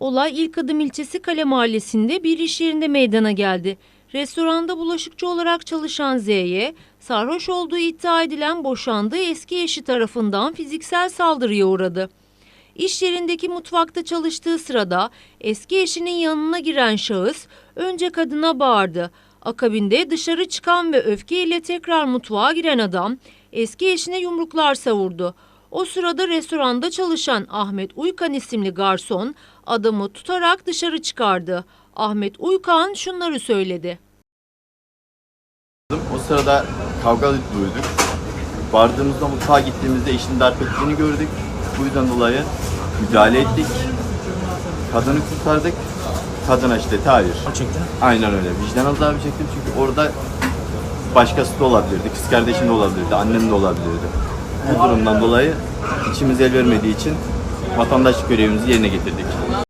Olay İlk Adım ilçesi Kale Mahallesi'nde bir iş yerinde meydana geldi. Restoranda bulaşıkçı olarak çalışan Z'ye sarhoş olduğu iddia edilen boşandığı eski eşi tarafından fiziksel saldırıya uğradı. İş yerindeki mutfakta çalıştığı sırada eski eşinin yanına giren şahıs önce kadına bağırdı. Akabinde dışarı çıkan ve öfkeyle tekrar mutfağa giren adam eski eşine yumruklar savurdu. O sırada restoranda çalışan Ahmet Uykan isimli garson adamı tutarak dışarı çıkardı. Ahmet Uykan şunları söyledi. O sırada kavga duyduk. Vardığımızda mutfağa gittiğimizde eşini darp ettiğini gördük. Bu yüzden dolayı müdahale ettik. Kadını kurtardık. Kadına işte hayır. çektin? Aynen öyle. Vicdan azabı çektim çünkü orada başkası da olabilirdi. Kız kardeşim de olabilirdi. Annem de olabilirdi. Bu durumdan dolayı içimiz el vermediği için vatandaşlık görevimizi yerine getirdik.